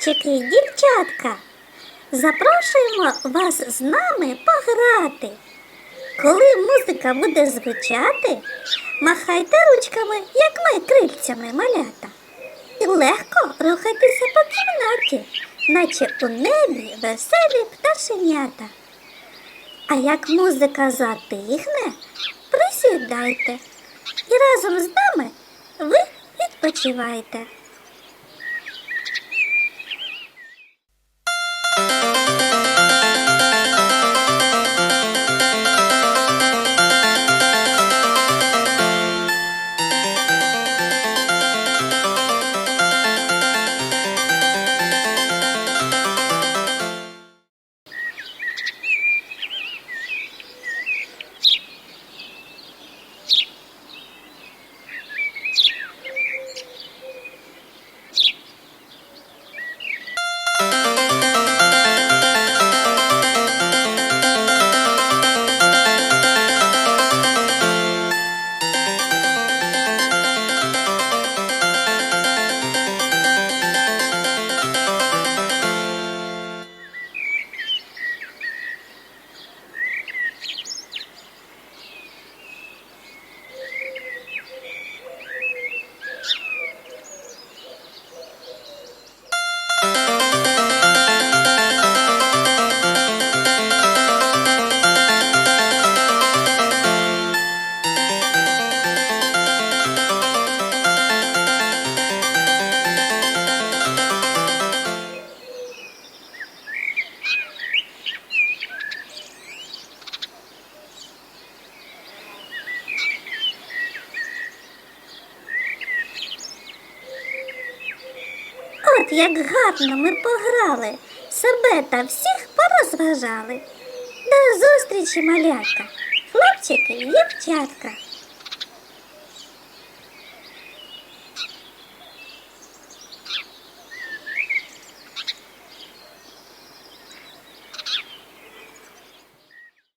хлопчики і дівчатка. Запрошуємо вас з нами пограти. Коли музика буде звучати, махайте ручками, як ми крильцями малята. І легко рухайтеся по кімнаті, наче у небі веселі пташенята. А як музика затихне, присідайте і разом з нами ви відпочивайте. Як гарно ми пограли, себе та всіх порозважали. До зустрічі, малятка, хлопчики і дівчатка.